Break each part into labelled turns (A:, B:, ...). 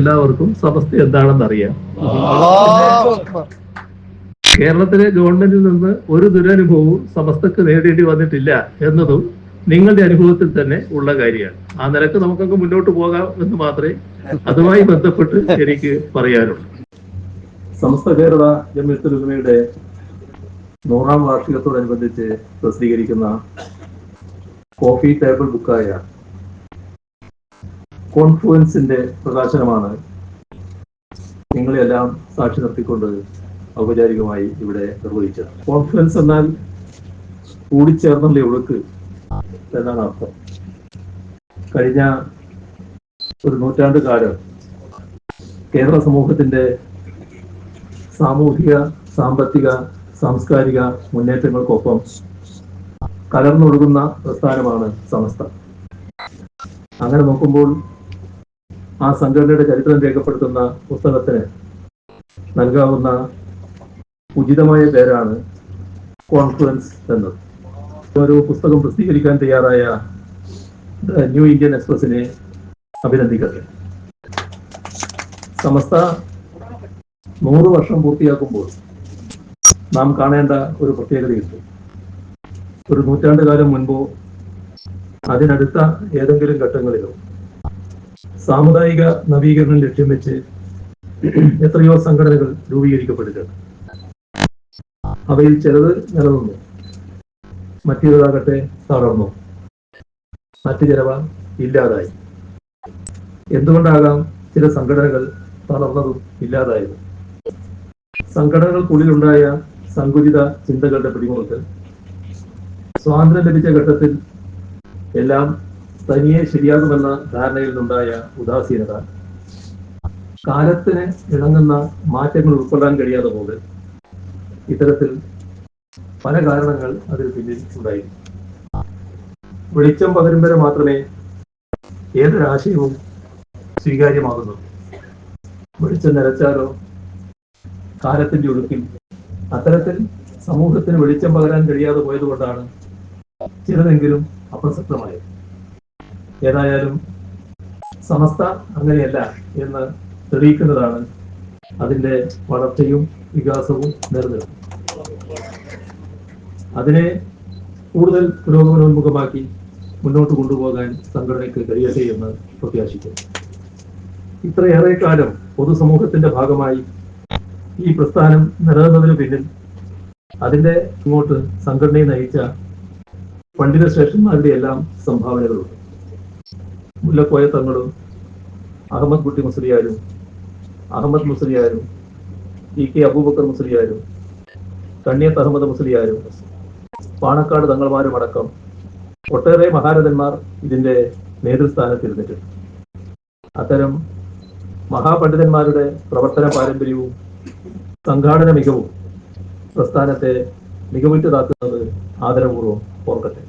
A: എല്ലാവർക്കും സമസ്ത എന്താണെന്ന് അറിയാം കേരളത്തിലെ ഗവൺമെന്റിൽ നിന്ന് ഒരു ദുരനുഭവവും സമസ്തക്ക് നേരിടേണ്ടി വന്നിട്ടില്ല എന്നതും നിങ്ങളുടെ അനുഭവത്തിൽ തന്നെ ഉള്ള കാര്യമാണ്. ആ നിലയ്ക്ക് നമുക്കൊക്കെ മുന്നോട്ട് പോകാം എന്ന് മാത്രമേ അതുമായി ബന്ധപ്പെട്ട് എനിക്ക് പറയാനുള്ളൂ. സമസ്ത കേരള ജമ്മിയത്തുലമയുടെ നൂറാം വാർഷികത്തോടനുബന്ധിച്ച് പ്രസിദ്ധീകരിക്കുന്ന കോഫി ടേബിൾ ബുക്കായ കോൺഫ്ലുവൻസിന്റെ പ്രകാശനമാണ് നിങ്ങളെല്ലാം സാക്ഷി നിർത്തിക്കൊണ്ട് ഔപചാരികമായി ഇവിടെ നിർവഹിച്ചത്. കോൺഫ്ലുവൻസ് എന്നാൽ കൂടിച്ചേർന്നുള്ള ഒഴുക്ക് എന്നാണ് അർത്ഥം. കഴിഞ്ഞ ഒരു നൂറ്റാണ്ട് കാലം കേരള സമൂഹത്തിന്റെ സാമൂഹിക സാമ്പത്തിക സാംസ്കാരിക മുന്നേറ്റങ്ങൾക്കൊപ്പം കലർന്നൊഴുകുന്ന പ്രസ്ഥാനമാണ് സമസ്ത. അങ്ങനെ നോക്കുമ്പോൾ ആ സംഘടനയുടെ ചരിത്രം രേഖപ്പെടുത്തുന്ന പുസ്തകത്തിന് നൽകാവുന്ന ഉചിതമായ പേരാണ് കോൺഫറൻസ് എന്നത്. ഒരു പുസ്തകം പ്രസിദ്ധീകരിക്കാൻ തയ്യാറായ ന്യൂ ഇന്ത്യൻ എക്സ്പ്രസിനെ അഭിനന്ദിക്കട്ടെ സമസ്ത നൂറ് വർഷം പൂർത്തിയാക്കുമ്പോൾ നാം കാണേണ്ട ഒരു പ്രത്യേകതയുണ്ട്. ഒരു നൂറ്റാണ്ട് കാലം മുൻപോ അതിനടുത്ത ഏതെങ്കിലും ഘട്ടങ്ങളിലോ സാമുദായിക നവീകരണം ലക്ഷ്യം വെച്ച് എത്രയോ സംഘടനകൾ രൂപീകരിക്കപ്പെട്ടിട്ടുണ്ട് അവയിൽ ചിലത് നിലനിന്നു. മറ്റേതാകട്ടെ തളർന്നു. മറ്റു ചിലവ ഇല്ലാതായി. എന്തുകൊണ്ടാകാം ചില സംഘടനകൾ തളർന്നതും ഇല്ലാതായതും? സംഘടനകൾക്കുള്ളിലുണ്ടായ സങ്കുചിത ചിന്തകളുടെ പിടിമുറുക്ക്. സ്വാതന്ത്ര്യം ലഭിച്ച ഘട്ടത്തിൽ എല്ലാം തനിയെ ശരിയാകുമെന്ന ധാരണയിൽ നിന്നുണ്ടായ ഉദാസീനത കാലത്തിന് ഇണങ്ങുന്ന മാറ്റങ്ങൾ ഉൾക്കൊള്ളാൻ കഴിയാതെ പോലെ ഇത്തരത്തിൽ പല കാരണങ്ങൾ അതിൽ പിന്നിൽ ഉണ്ടായി വെളിച്ചം പകരും വരെ മാത്രമേ ഏതൊരാശയവും സ്വീകാര്യമാകുന്നു. വെളിച്ചം നിലച്ചാലോ കാലത്തിന്റെ ഒഴുക്കിൽ. അത്തരത്തിൽ സമൂഹത്തിന് വെളിച്ചം പകരാൻ കഴിയാതെ പോയതുകൊണ്ടാണ് ചിലതെങ്കിലും അപ്രസക്തമായത്. ഏതായാലും സമസ്ത അങ്ങനെയല്ല എന്ന് തെളിയിക്കുന്നതാണ് അതിന്റെ വളർച്ചയും വികാസവും നിലനിൽക്കും അതിനെ കൂടുതൽ പുരോഗമനോന്മുഖമാക്കി മുന്നോട്ട് കൊണ്ടുപോകാൻ സംഘടനയ്ക്ക് കഴിയട്ടെ എന്ന് പ്രത്യാശിക്കുന്നു. ഇത്രയേറെ കാലം പൊതുസമൂഹത്തിന്റെ ഭാഗമായി ഈ പ്രസ്ഥാനം നിലനിന്നതിന് പിന്നിൽ അതിന്റെ ഇങ്ങോട്ട് സംഘടനയെ നയിച്ച പണ്ഡിത ശേഷന്മാരുടെ എല്ലാം സംഭാവനകളുണ്ട്. മുല്ലക്കോയ തങ്ങളും അഹമ്മദ് കുട്ടി മുസ്ലിയാരും അഹമ്മദ് മുസ്ലിയാരും ഇ കെ അബൂബക്കർ മുസ്ലിയാരും കണ്ണിയത്ത് അഹമ്മദ് മുസ്ലിയാരും പാണക്കാട് തങ്ങൾമാരും അടക്കം ഒട്ടേറെ മഹാരഥന്മാർ ഇതിന്റെ നേതൃസ്ഥാനത്തിരുന്നിട്ടുണ്ട്. അത്തരം മഹാപണ്ഡിതന്മാരുടെ പ്രവർത്തന പാരമ്പര്യവും സംഘാടന മികവും പ്രസ്ഥാനത്തെ മികവുറ്റതാക്കുന്നത് ആദരപൂർവം ഓർക്കട്ടെ.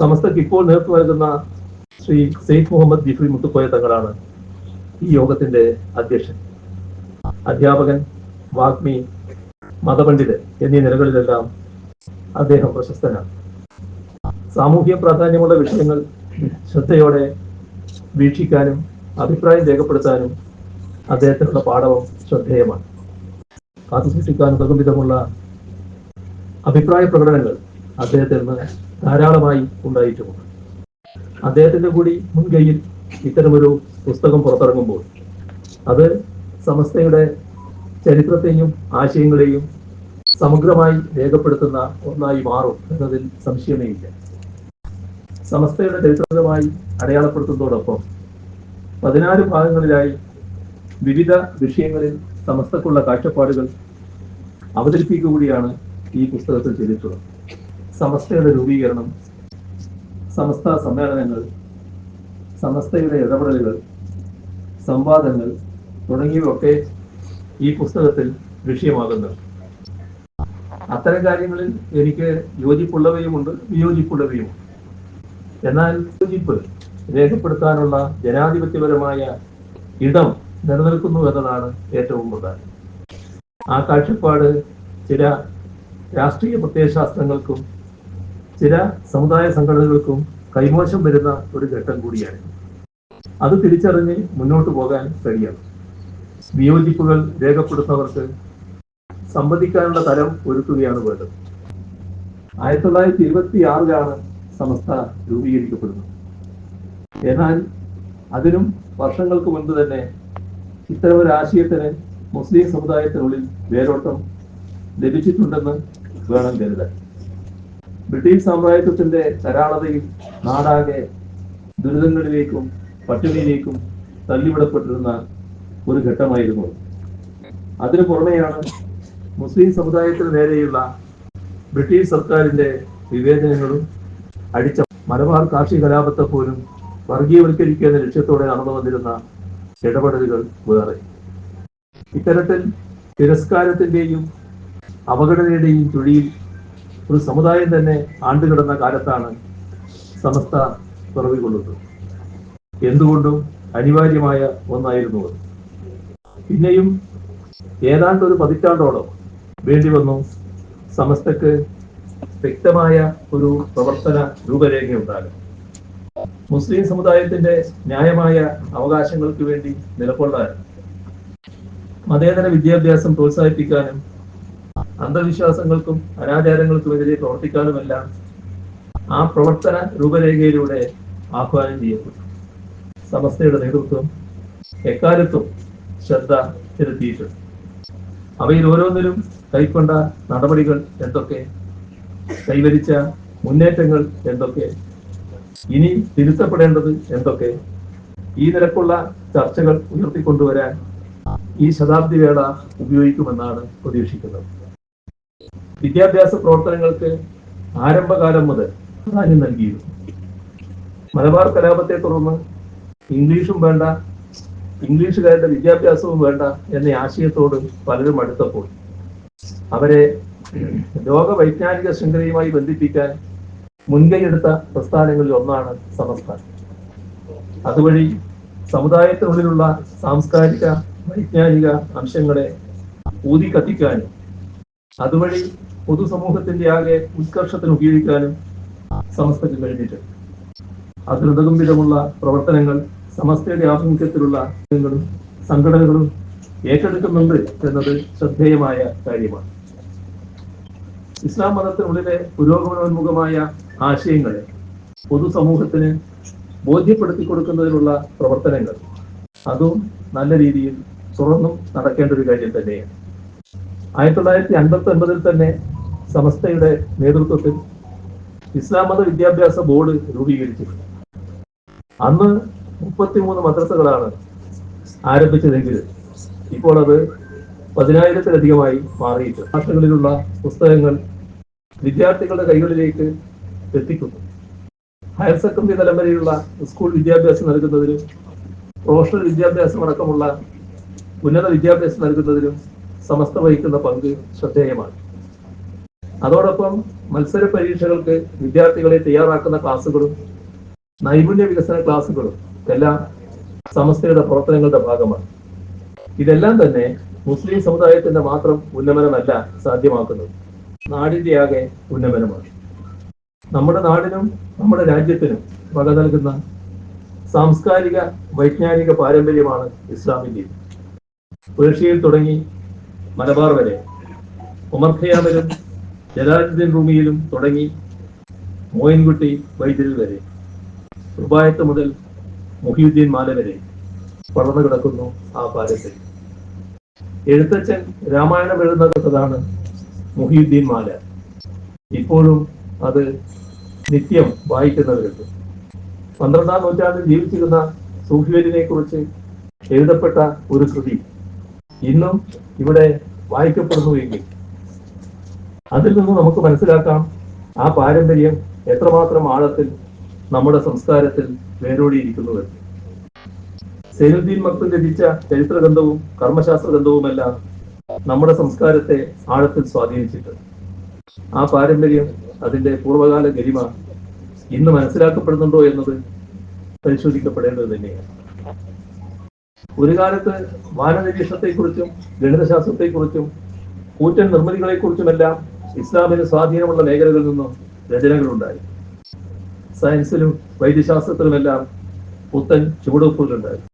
A: സമസ്തക്ക് ഇപ്പോൾ നേതൃത്വം നൽകുന്ന ശ്രീ സെയ്ദ് മുഹമ്മദ് ജിഫ്രി മുത്തുക്കോയ തങ്ങളാണ് ഈ യോഗത്തിന്റെ അധ്യക്ഷൻ. അധ്യാപകൻ വാഗ്മി മതപണ്ഡിതൻ എന്നീ നിലകളിലെല്ലാം അദ്ദേഹം പ്രശസ്തനാണ്. സാമൂഹ്യ പ്രാധാന്യമുള്ള വിഷയങ്ങൾ ശ്രദ്ധയോടെ വീക്ഷിക്കാനും അഭിപ്രായം രേഖപ്പെടുത്താനും അദ്ദേഹത്തിനുള്ള പാഠവും ശ്രദ്ധേയമാണ്. കാത്തുസൂക്ഷിക്കാൻ ഉതകും വിധമുള്ള അഭിപ്രായ പ്രകടനങ്ങൾ അദ്ദേഹത്തിൽ നിന്ന് ധാരാളമായി ഉണ്ടായിട്ടുമുണ്ട്. അദ്ദേഹത്തിന്റെ കൂടി മുൻകൈയിൽ ഇത്തരമൊരു പുസ്തകം പുറത്തിറങ്ങുമ്പോൾ അത് സമസ്തയുടെ ചരിത്രത്തെയും ആശയങ്ങളെയും സമഗ്രമായി രേഖപ്പെടുത്തുന്ന ഒന്നായി മാറും എന്നതിൽ സംശയമേ ഇല്ല സമസ്തയുടെ ചരിത്രമായി അടയാളപ്പെടുത്തുന്നതോടൊപ്പം പതിനാല് ഭാഗങ്ങളിലായി വിവിധ വിഷയങ്ങളിൽ സമസ്തക്കുള്ള കാഴ്ചപ്പാടുകൾ അവതരിപ്പിക്കുക കൂടിയാണ് ഈ പുസ്തകത്തിൽ ചെയ്തിട്ടുള്ളത്. സമസ്തയുടെ രൂപീകരണം സമസ്ത സമ്മേളനങ്ങൾ സമസ്തയുടെ ഇടപെടലുകൾ സംവാദങ്ങൾ തുടങ്ങിയവയൊക്കെ ഈ പുസ്തകത്തിൽ വിഷയമാകുന്നുണ്ട് അത്തരം കാര്യങ്ങളിൽ എനിക്ക് യോജിപ്പുള്ളവയുമുണ്ട് വിയോജിപ്പുള്ളവയുമുണ്ട്. എന്നാൽ യോജിപ്പ് രേഖപ്പെടുത്താനുള്ള ജനാധിപത്യപരമായ ഇടം നിലനിൽക്കുന്നു എന്നതാണ് ഏറ്റവും പ്രധാനം. ആ കാഴ്ചപ്പാട് ചില രാഷ്ട്രീയ പ്രത്യയശാസ്ത്രങ്ങൾക്കും ചില സമുദായ സംഘടനകൾക്കും കൈമോശം വരുന്ന ഒരു ഘട്ടം കൂടിയാണ്. അത് തിരിച്ചറിഞ്ഞ് മുന്നോട്ട് പോകാൻ കഴിയണം. വിയോജിപ്പുകൾ രേഖപ്പെടുത്തുന്നവർക്ക് സംവദിക്കാനുള്ള തരം ഒരുക്കുകയാണ് വേണ്ടത്. ആയിരത്തി തൊള്ളായിരത്തി ഇരുപത്തി ആറിലാണ് സമസ്ത രൂപീകരിക്കപ്പെടുന്നത്. എന്നാൽ അതിനും വർഷങ്ങൾക്ക് മുൻപ് തന്നെ ഇത്തരം ഒരു ആശയത്തിന് മുസ്ലിം സമുദായത്തിനുള്ളിൽ വേരോട്ടം ലഭിച്ചിട്ടുണ്ടെന്ന് വേണം കരുതാൻ. ബ്രിട്ടീഷ് സാമ്രാജ്യത്വത്തിന്റെ കരാളതയിൽ നാടാകെ ദുരിതങ്ങളിലേക്കും പട്ടിണിയിലേക്കും തള്ളിവിടപ്പെട്ടിരുന്ന ഒരു ഘട്ടമായിരുന്നു അത്. അതിനു പുറമെയാണ് മുസ്ലിം സമുദായത്തിന് നേരെയുള്ള ബ്രിട്ടീഷ് സർക്കാരിന്റെ വിവേചനങ്ങളും അടിച്ച മലബാർ കാർഷിക കലാപത്തെ പോലും വർഗീയവൽക്കരിക്കുന്ന ലക്ഷ്യത്തോടെ നടന്നു വന്നിരുന്ന ഇടപെടലുകൾ വേറെ ഇത്തരത്തിൽ തിരസ്കാരത്തിന്റെയും അവഗണനയുടെയും ചുഴിയിൽ ഒരു സമുദായം തന്നെ ആണ്ടുകിടന്ന കാലത്താണ് സമസ്ത പിറവികൊള്ളുന്നത് എന്തുകൊണ്ടും അനിവാര്യമായ ഒന്നായിരുന്നു അത്. പിന്നെയും ഏതാണ്ട് ഒരു പതിറ്റാണ്ടോളം വേണ്ടി വന്നു സമസ്തക്ക് വ്യക്തമായ ഒരു പ്രവർത്തന രൂപരേഖ ഉണ്ടാകും മുസ്ലിം സമുദായത്തിന്റെ ന്യായമായ അവകാശങ്ങൾക്ക് വേണ്ടി നിലകൊള്ളാനും മതേതര വിദ്യാഭ്യാസം പ്രോത്സാഹിപ്പിക്കാനും അന്ധവിശ്വാസങ്ങൾക്കും അനാചാരങ്ങൾക്കുമെതിരെ പ്രവർത്തിക്കാനുമെല്ലാം ആ പ്രവർത്തന രൂപരേഖയിലൂടെ ആഹ്വാനം ചെയ്യപ്പെട്ടു. സമസ്തയുടെ നേതൃത്വം എക്കാലത്തും ശ്രദ്ധ ചെലുത്തിയിട്ടുണ്ട്. അവയിൽ ഓരോന്നിലും കൈക്കൊണ്ട നടപടികൾ എന്തൊക്കെ? കൈവരിച്ച മുന്നേറ്റങ്ങൾ എന്തൊക്കെ? ഇനി തിരുത്തപ്പെടേണ്ടത് എന്തൊക്കെ? ഈ നിരക്കുള്ള ചർച്ചകൾ ഉയർത്തിക്കൊണ്ടുവരാൻ ഈ ശതാബ്ദി വേള ഉപയോഗിക്കുമെന്നാണ് പ്രതീക്ഷിക്കുന്നത്. വിദ്യാഭ്യാസ പ്രവർത്തനങ്ങൾക്ക് ആരംഭകാലം മുതൽ പ്രാധാന്യം നൽകിയിരുന്നു. മലബാർ കലാപത്തെ തുടർന്ന് ഇംഗ്ലീഷും വേണ്ട ഇംഗ്ലീഷുകാരുടെ വിദ്യാഭ്യാസവും വേണ്ട എന്ന ആശയത്തോട് പലരും അടുത്തപ്പോൾ അവരെ ലോക വൈജ്ഞാനിക ശൃംഖലയുമായി ബന്ധിപ്പിക്കാൻ മുൻകൈയെടുത്ത പ്രസ്ഥാനങ്ങളിൽ ഒന്നാണ് സമസ്ത അതുവഴി സമുദായത്തിനുള്ളിലുള്ള സാംസ്കാരിക വൈജ്ഞാനിക അംശങ്ങളെ ഊതി കത്തിക്കാനും അതുവഴി പൊതുസമൂഹത്തിന്റെ ആകെ ഉത്കർഷത്തിന് ഉപയോഗിക്കാനും സമസ്തയ്ക്ക് കഴിഞ്ഞിട്ടുണ്ട് അതിനുതകും വിധമുള്ള പ്രവർത്തനങ്ങൾ സമസ്തയുടെ ആഭിമുഖ്യത്തിലുള്ള സംഘടനകളും ഏറ്റെടുക്കുന്നുണ്ട് എന്നത് ശ്രദ്ധേയമായ കാര്യമാണ്. ഇസ്ലാം മതത്തിനുള്ളിലെ പുരോഗമനോന്മുഖമായ ആശയങ്ങളെ പൊതുസമൂഹത്തിന് ബോധ്യപ്പെടുത്തി കൊടുക്കുന്നതിനുള്ള പ്രവർത്തനങ്ങൾ അതും നല്ല രീതിയിൽ തുറന്നും നടക്കേണ്ട ഒരു കാര്യം തന്നെയാണ്. ആയിരത്തി തൊള്ളായിരത്തി അൻപത്തി ഒൻപതിൽ തന്നെ സമസ്തയുടെ നേതൃത്വത്തിൽ ഇസ്ലാം മത വിദ്യാഭ്യാസ ബോർഡ് രൂപീകരിച്ചു അന്ന് മുപ്പത്തിമൂന്ന് മദ്രസകളാണ് ആരംഭിച്ചതെങ്കിൽ ഇപ്പോൾ അത് പതിനായിരത്തിലധികമായി മാറിയിട്ടുണ്ട് ഭാഷകളിലുള്ള പുസ്തകങ്ങൾ വിദ്യാർത്ഥികളുടെ കൈകളിലേക്ക് എത്തിക്കുന്നു. ഹയർ സെക്കൻഡറി തലം വരെയുള്ള സ്കൂൾ വിദ്യാഭ്യാസം നൽകുന്നതിനും പ്രൊഫഷണൽ വിദ്യാഭ്യാസം അടക്കമുള്ള ഉന്നത വിദ്യാഭ്യാസം നൽകുന്നതിനും സമസ്ത വഹിക്കുന്ന പങ്ക് ശ്രദ്ധേയമാണ്. അതോടൊപ്പം മത്സര പരീക്ഷകൾക്ക് വിദ്യാർത്ഥികളെ തയ്യാറാക്കുന്ന ക്ലാസുകളും നൈപുണ്യ വികസന ക്ലാസുകളും എല്ലാം സമസ്തയുടെ പ്രവർത്തനങ്ങളുടെ ഭാഗമാണ്. ഇതെല്ലാം തന്നെ മുസ്ലിം സമുദായത്തിന്റെ മാത്രം ഉന്നമനമല്ല സാധ്യമാക്കുന്നത്. നാടിന്റെ ആകെ ഉന്നമനമാണ്. നമ്മുടെ നാടിനും നമ്മുടെ രാജ്യത്തിനും വക നൽകുന്ന സാംസ്കാരിക വൈജ്ഞാനിക പാരമ്പര്യമാണ് ഇസ്ലാമിന്റെ പേർഷ്യയിൽ തുടങ്ങി മലബാർ വരെ. ഉമർ ഖയാമിലും ജലാലുദ്ദീൻ റൂമിയിലും തുടങ്ങി മോയിൻകുട്ടി വൈദ്യരിൽ വരെ. റുബായത്ത് മുതൽ മുഹിയുദ്ദീൻ മാല വരെ വളർന്നു കിടക്കുന്നു ആ പാലത്തിൽ എഴുത്തച്ഛൻ രാമായണം എഴുതുന്നതാണ് മുഹിയുദ്ദീൻ മാല. ഇപ്പോഴും അത് നിത്യം വായിക്കുന്നവരുണ്ട്. പന്ത്രണ്ടാം നൂറ്റാണ്ടിൽ ജീവിച്ചിരുന്ന സൂഫിയലിനെ കുറിച്ച് എഴുതപ്പെട്ട ഒരു കൃതി. ഇന്നും ഇവിടെ വായിക്കപ്പെടുന്നുവെങ്കിൽ അതിൽ നിന്ന് നമുക്ക് മനസ്സിലാക്കാം ആ പാരമ്പര്യം എത്രമാത്രം ആഴത്തിൽ നമ്മുടെ സംസ്കാരത്തിൽ വേരോടിയിരിക്കുന്നുവെന്ന്. സെനുദ്ദീൻ മക്തൻ രചിച്ച ചരിത്ര ഗ്രന്ഥവും കർമ്മശാസ്ത്ര ഗ്രന്ഥവുമെല്ലാം നമ്മുടെ സംസ്കാരത്തെ ആഴത്തിൽ സ്വാധീനിച്ചിട്ടുണ്ട്. ആ പാരമ്പര്യം അതിന്റെ പൂർവകാല ഗരിമ ഇന്ന് മനസ്സിലാക്കപ്പെടുന്നുണ്ടോ എന്നത് പരിശോധിക്കപ്പെടേണ്ടത് തന്നെയാണ്. ഒരു കാലത്ത് വാനനിരീക്ഷണത്തെക്കുറിച്ചും ഗണിതശാസ്ത്രത്തെക്കുറിച്ചും കൂറ്റൻ നിർമ്മിതികളെക്കുറിച്ചുമെല്ലാം ഇസ്ലാമിന് സ്വാധീനമുള്ള മേഖലകളിൽ നിന്നും രചനകളുണ്ടായി. സയൻസിലും വൈദ്യശാസ്ത്രത്തിലുമെല്ലാം പുത്തൻ ചുവടുവെപ്പുകളുണ്ടായിരുന്നു